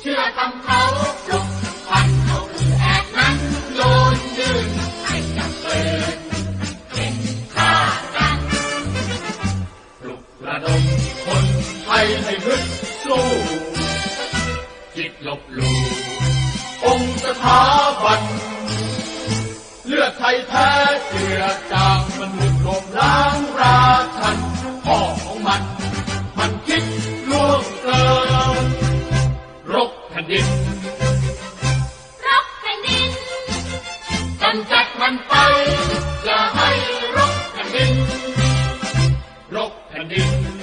เชื่อคำเขาลุกควันเอาคือแอกนั้นโยนยืนให้กับปืนเป็นข้ากัลุกระดมคนไทยให้ฮึดสู้จิตลบลูองค์สถาบันเลือดไทยแท้เกลือจากมนุษย์ลม รกแผ่นดินรกแผ่นดินกำจัดมันไป อย่าให้รกแผ่นดินรกแผ่นดิน